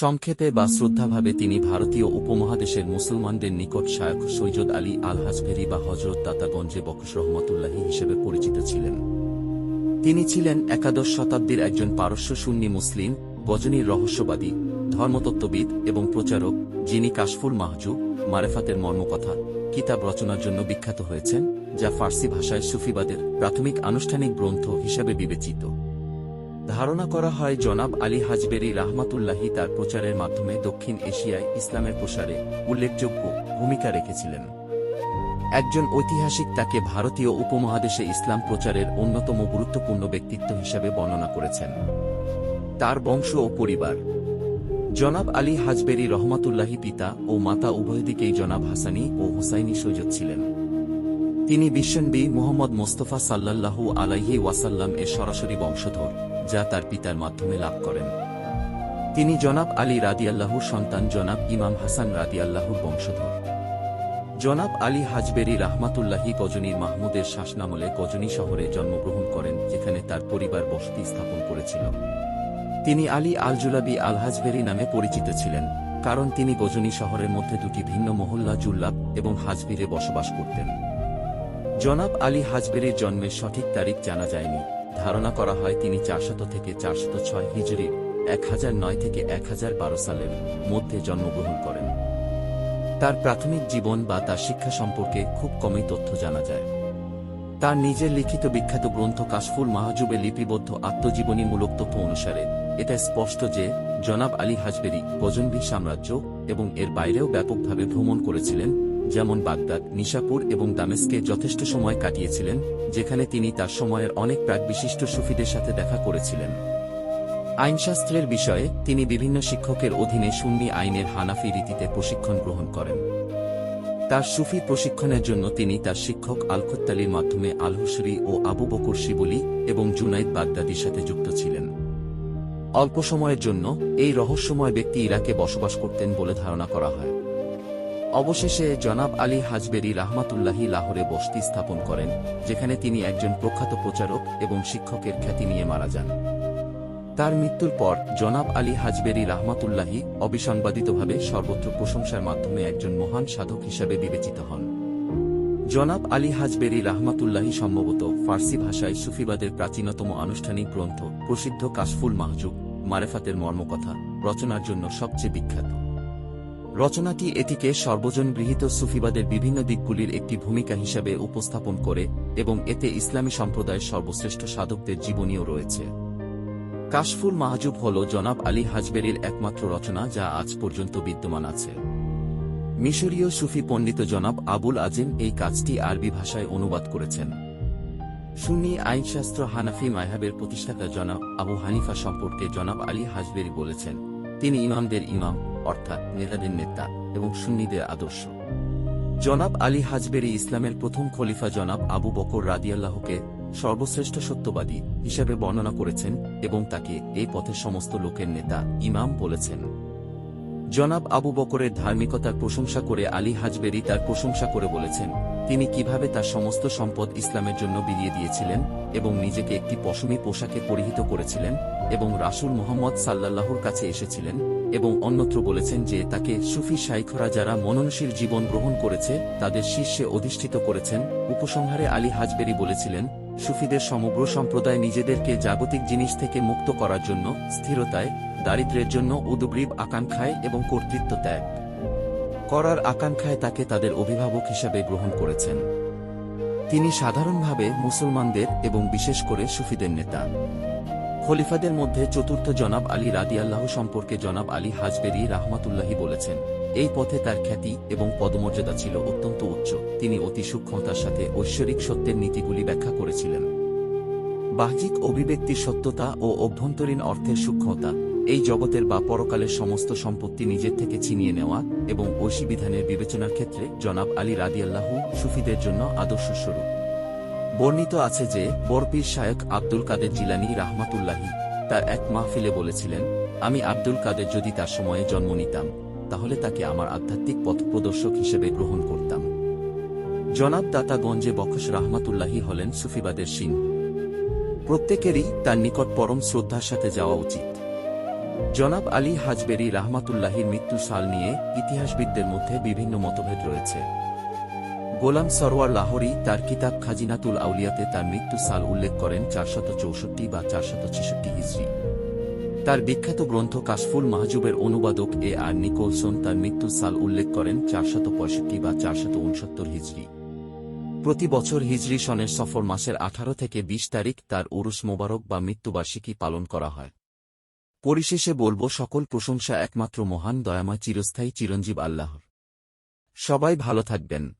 সংক্ষেপে বা শ্রদ্ধাভাবে তিনি ভারতীয় উপমহাদেশের মুসলমানদের নিকট শায়খ সৈয়দ আলী আল হাজভেরি বা হজরত দাতাগঞ্জে বকশ রহমতুল্লাহি হিসেবে পরিচিত ছিলেন। তিনি ছিলেন একাদশ শতাব্দীর একজন পারস্য সুন্নি মুসলিম গজনীর রহস্যবাদী, ধর্মতত্ত্ববিদ এবং প্রচারক, যিনি কাশফুল মাহজু, মারেফাতের মর্মকথা, কিতাব রচনার জন্য বিখ্যাত হয়েছেন, যা ফার্সি ভাষায় সুফিবাদের প্রাথমিক আনুষ্ঠানিক গ্রন্থ হিসাবে বিবেচিত। ধারণা করা হয় জনাব আলী হাজবেরি রাহমাতুল্লাহি তার প্রচারের মাধ্যমে দক্ষিণ এশিয়ায় ইসলামের প্রসারে উল্লেখযোগ্য ভূমিকা রেখেছিলেন। একজন ঐতিহাসিক তাকে ভারতীয় উপমহাদেশে ইসলাম প্রচারের অন্যতম গুরুত্বপূর্ণ ব্যক্তিত্ব হিসাবে বর্ণনা করেছেন। তার বংশ ও পরিবার। জনাব আলী হাজবেরি রহমাতুল্লাহি পিতা ও মাতা উভয় দিকেই জনাব হাসানি ও হুসাইনি সৈয়দ ছিলেন। তিনি বিশ্বনবী মোহাম্মদ মোস্তফা সাল্লাল্লাহু আলাইহি ওয়াসাল্লাম এর সরাসরি বংশধর। যা তার পিতার মাধ্যমে লাভ করেন। তিনি জনাব আলী রাদিয়াল্লাহুর সন্তান জনাব ইমাম হাসান রাদিয়াল্লাহুর বংশধর। জনাব আলী হাজবেরি রাহমাতুল্লাহি গজনীর মাহমুদের শাসনামলে গজনী শহরে জন্মগ্রহণ করেন, যেখানে তার পরিবার বসতি স্থাপন করেছিল। তিনি আলী আল জুলাবি আল হাজবেরি নামে পরিচিত ছিলেন, কারণ তিনি গজনী শহরের মধ্যে দুটি ভিন্ন মহল্লা জুল্লাব এবং হাজবিরে বসবাস করতেন। জনাব আলী হাজবেরির জন্মের সঠিক তারিখ জানা যায়নি। ধারণা করা হয় তিনি চারশত থেকে চারশত ছয় হিজরির এক হাজার নয় থেকে এক হাজার বারো সালের মধ্যে জন্মগ্রহণ করেন। তার প্রাথমিক জীবন বা তার শিক্ষা সম্পর্কে খুব কমই তথ্য জানা যায়। তার নিজের লিখিত বিখ্যাত গ্রন্থ কাশফুল মাহজুবে লিপিবদ্ধ আত্মজীবনীমূলক তথ্য অনুসারে এটা স্পষ্ট যে, জনাব আলী হাজবেরি গজনবী সাম্রাজ্য এবং এর বাইরেও ব্যাপকভাবে ভ্রমণ করেছিলেন যেমন বাগদাদ, নিশাপুর এবং দামেস্কে যথেষ্ট সময় কাটিয়েছিলেন, যেখানে তিনি তার সময়ের অনেক প্রাক বিশিষ্ট সুফিদের সাথে দেখা করেছিলেন। আইনশাস্ত্রের বিষয়ে তিনি বিভিন্ন শিক্ষকের অধীনে সুন্নি আইনের হানাফি রীতিতে প্রশিক্ষণ গ্রহণ করেন। তার সুফি প্রশিক্ষণের জন্য তিনি তার শিক্ষক আলখত্তালির মাধ্যমে আলহুসরি ও আবু বকর শিবলি এবং জুনাইদ বাগদাদির সাথে যুক্ত ছিলেন। অল্প সময়ের জন্য এই রহস্যময় ব্যক্তি ইরাকে বসবাস করতেন বলে ধারণা করা হয়। অবশেষে জনাব আলী হাজবেরি রাহমাতুল্লাহি লাহোরে বসতি স্থাপন করেন, যেখানে তিনি একজন প্রখ্যাত প্রচারক এবং শিক্ষকের খ্যাতি নিয়ে মারা যান। তার মৃত্যুর পর জনাব আলী হাজবেরি রাহমাতুল্লাহি অবিসংবাদিতভাবে সর্বত্র প্রশংসার মাধ্যমে একজন মহান সাধক হিসাবে বিবেচিত হন। জনাব আলী হাজবেরি রাহমাতুল্লাহি সম্ভবত ফার্সি ভাষায় সুফিবাদের প্রাচীনতম আনুষ্ঠানিক গ্রন্থ প্রসিদ্ধ কাশফুল মাহজুব, মারেফাতের মর্মকথা রচনার জন্য সবচেয়ে বিখ্যাত। রচনাটি এটিকে সর্বজন গৃহীত সুফিবাদের বিভিন্ন দিকগুলির একটি ভূমিকা হিসাবে উপস্থাপন করে এবং এতে ইসলামী সম্প্রদায়ের সর্বশ্রেষ্ঠ সাধকদের জীবনীও রয়েছে। কাশফুল মাহজুব হল জনাব আলী হাজবেরির একমাত্র রচনা যা আজ পর্যন্ত বিদ্যমান আছে। মিশরীয় সুফি পণ্ডিত জনাব আবুল আজিম এই কাজটি আরবি ভাষায় অনুবাদ করেছেন। সুন্নি আইনশাস্ত্র হানাফি মায়হাবের প্রতিষ্ঠাতা জনাব আবু হানিফা সম্পর্কে জনাব আলী হাজবেরি বলেছেন তিনি ইমামদের ইমাম, অর্থাৎ নেতাদের নেতা এবং সুন্নিদের আদর্শ। জনাব আলী হাজবেরি ইসলামের প্রথম খলিফা জনাব আবু বকর রাদিয়াল্লাহকে সর্বশ্রেষ্ঠ সত্যবাদী হিসাবে বর্ণনা করেছেন এবং তাকে এই পথে সমস্ত লোকের নেতা ইমাম বলেছেন। জনাব আবু বকরের ধার্মিকতার প্রশংসা করে আলী হাজবেরি তার প্রশংসা করে বলেছেন, তিনি কীভাবে তার সমস্ত সম্পদ ইসলামের জন্য বিলিয়ে দিয়েছিলেন এবং নিজেকে একটি পশমি পোশাকে পরিহিত করেছিলেন এবং রাসুল মোহাম্মদ সাল্লাল্লাহুর কাছে এসেছিলেন এবং অন্যত্র বলেছেন যে তাকে সুফি শাইখরা যারা মননশীল জীবন গ্রহণ করেছে, তাদের শীর্ষে অধিষ্ঠিত করেছেন। উপসংহারে আলী হাজবেরি বলেছিলেন, সুফিদের সমগ্র সম্প্রদায় নিজেদেরকে জাগতিক জিনিস থেকে মুক্ত করার জন্য স্থিরতায় দারিদ্র্যের জন্য উদগ্রীব আকাঙ্ক্ষায় এবং কর্তৃত্ব ত্যাগ। করার আকাঙ্ক্ষায় তাকে তাদের অভিভাবক হিসাবে গ্রহণ করেছেন। তিনি সাধারণভাবে মুসলমানদের এবং বিশেষ করে সুফিদের নেতা। খলিফাদের মধ্যে চতুর্থ জনাব আলী রাদিয়াল্লাহ সম্পর্কে জনাব আলী হাজবেরি রাহমাতুল্লাহি বলেছেন, এই পথে তার খ্যাতি এবং পদমর্যাদা ছিল অত্যন্ত উচ্চ। তিনি অতি সূক্ষ্মতার সাথে ঐশ্বরিক সত্যের নীতিগুলি ব্যাখ্যা করেছিলেন। বাহ্যিক অভিব্যক্তির সত্যতা ও অভ্যন্তরীণ অর্থের সূক্ষ্মতা এই জগতের বা পরকালের সমস্ত সম্পত্তি নিজের থেকে ছিনিয়ে নেওয়া এবং ঐশী বিধানের বিবেচনার ক্ষেত্রে জনাব আলী রাদিয়াল্লাহু সুফিদের জন্য আদর্শস্বরূপ বর্ণিত আছে যে বরপীর শায়ক আব্দুল কাদের জিলানি রাহমাতুল্লাহি তার এক মাহফিলে বলেছিলেন, আমি আব্দুল কাদের যদি তার সময়ে জন্ম নিতাম, তাহলে তাকে আমার আধ্যাত্মিক পথ প্রদর্শক হিসেবে গ্রহণ করতাম। জনাব দাতাগঞ্জে বখশ রাহমাতুল্লাহি হলেন সুফিবাদের সিং প্রত্যেকেরই তার নিকট পরম শ্রদ্ধার সাথে যাওয়া উচিত। জনাব আলী হাজবেরি রাহমাতুল্লাহির মৃত্যু সাল নিয়ে ইতিহাসবিদদের মধ্যে বিভিন্ন মতভেদ রয়েছে। গোলাম সরওয়ার লাহোরি তার কিতাব খাজিনাতুল আউলিয়াতে তার মৃত্যু সাল উল্লেখ করেন চারশত চৌষট্টি বা চারশত ছেষট্টি হিজড়ি তার বিখ্যাত গ্রন্থ কাশফুল মাহজুবের অনুবাদক এ আর নিকোলসন তার মৃত্যুর সাল উল্লেখ করেন চারশত পঁয়ষট্টি বা চারশত উনসত্তর হিজড়ি প্রতি বছর হিজরি সনের সফর মাসের আঠারো থেকে ২০ তারিখ তার উরুস মোবারক বা মৃত্যুবার্ষিকী পালন করা হয়। পরিশেষে বলব সকল প্রশংসা একমাত্র মহান দয়াময় চিরস্থায়ী চিরঞ্জীব আল্লাহর। সবাই ভালো থাকবেন।